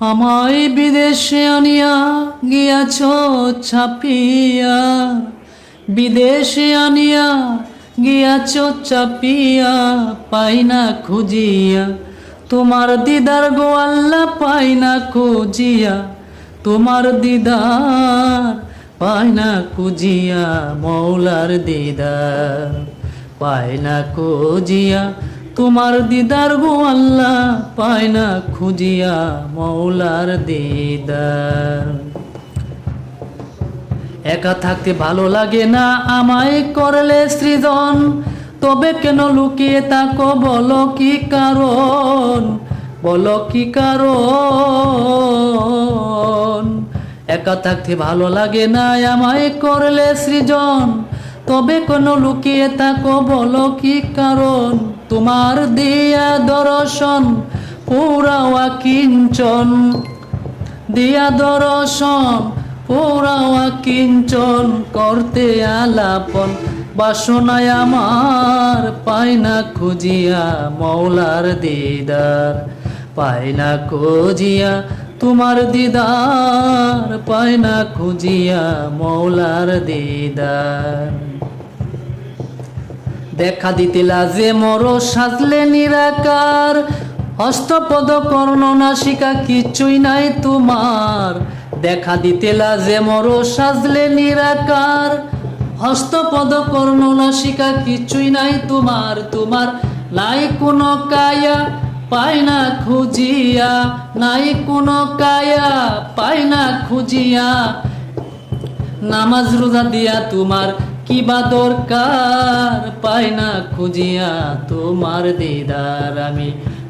আমায় বিদেশে আনিয়া গিয়াছ, ছাপিয়া। বিদেশে আনিয়া গিয়াছ চাপিয়া পাই না খুঁজিয়া। তোমার দিদার গো আল্লাহ পাই না খুঁজিয়া। তোমার দিদার পাই না খুঁজিয়া, মৌলার দিদার পায় না খুঁজিয়া। তোমার দিদার গো আল্লাহ পায় না খুঁজিয়া মৌলার দিদার। একা থাকতে ভালো লাগে না আমায় করলে সৃজন, তবে কেন লুকিয়ে তাকো বলো কি কারণ, বলো কি কারণ। একা থাকতে ভালো লাগে না আমায় করলে সৃজন তবে কোন লুকিয়ে তাকো বলো কি কারণ? তোমার দিয়া দর্শন পুরাওয়া কিঞ্চন দিয়া দর্শন পুরাওয়া কিঞ্চন করতে আলাপন। বাসনায় আমার পাই না খুঁজিয়া মৌলার দিদার পাই না খুঁজিয়া তোমার দিদার পাই না খুঁজিয়া মৌলার দিদার। দেখা দিতে লাজে মর সাজলে নিরাকার। হস্তপদ কর্ণ নাসিকা কিছুই নাই তোমার। দেখা দিতে লাজে মর সাজলে নিরাকার। হস্তপদ কর্ণ নাসিকা কিছুই নাই তোমার। তোমার নাই কোনো কায়া। পাই না খুঁজিয়া, নাই কোনো কায়া পাই না খুঁজিয়া। নামাজ রোজা দিয়া তোমার কি বা দরকার? পাই না খুঁজিয়া তোমার দিদার আমি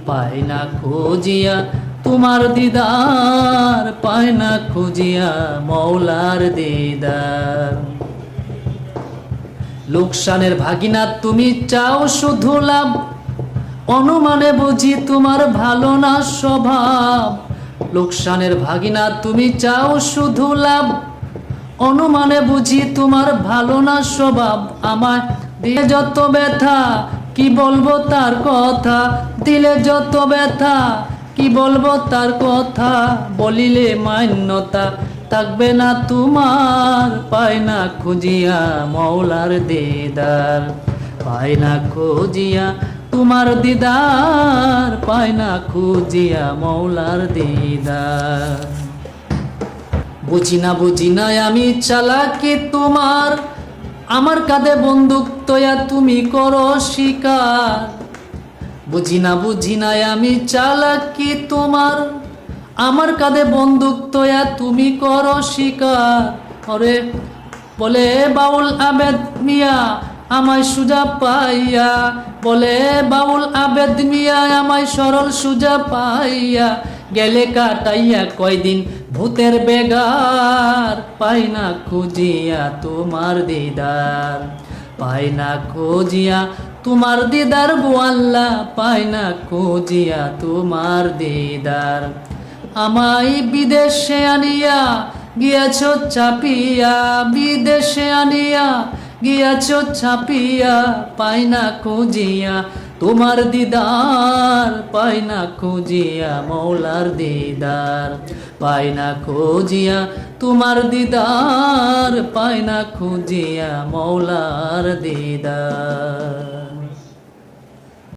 পাই না খুঁজিয়া তোমার দিদার পাই না খুঁজিয়া মৌলার দিদার। লোকসানের ভাগিনা তুমি চাও শুধু লাভ অনুমানে বুঝি তোমার ভালো না স্বভাব। লোকসানের ভাগিনা তুমি চাও শুধু লাভ। অনুমানে বুঝি তোমার ভালো না স্বভাব। আমার দিয়ে যত ব্যথা, কি বলব তার কথা? দিলে যত ব্যথা, কি বলব তার কথা? বলিলে মান্যতা থাকবে না তোমার। পায় না খুঁজিয়া মৌলার দেদার, পায় না খুঁজিয়া তোমার দিদার পাই না খুঁজিয়া মৌলার দিদার। বুঝি না বুঝি না আমি চালাকি তোমার। আমার কাঁধে বন্দুক তোয়া তুমি করো শিকার। বুঝি না বুঝি না আমি চালাকি তোমার। আমার কাঁধে বন্দুক তোয়া তুমি করো শিকার। ওরে বলে বাউল আবেদ মিয়া আমায় সুজা পাইয়া, বলে, বাউল আবেদ মিয়া, আমায় সরল সুজা পাইয়া, গেলে কাটাইয়া কয়দিন ভূতের বেগার, পাই না খুঁজিয়া তোমার দিদার, পাই না খুঁজিয়া তোমার দিদার গোয়াল্লা পাই না খুঁজিয়া তোমার দিদার, আমায় বিদেশে আনিয়া গিয়াছ চাপিয়া, বিদেশে আনিয়া গিয়াছ ছাপিয়া পাই না খুঁজিয়া, তোমার দিদার পাই না খুঁজিয়া, মৌলার দিদার পাই না খুঁজিয়া, তোমার দিদার পাই না খুঁজিয়া, মৌলার দিদার।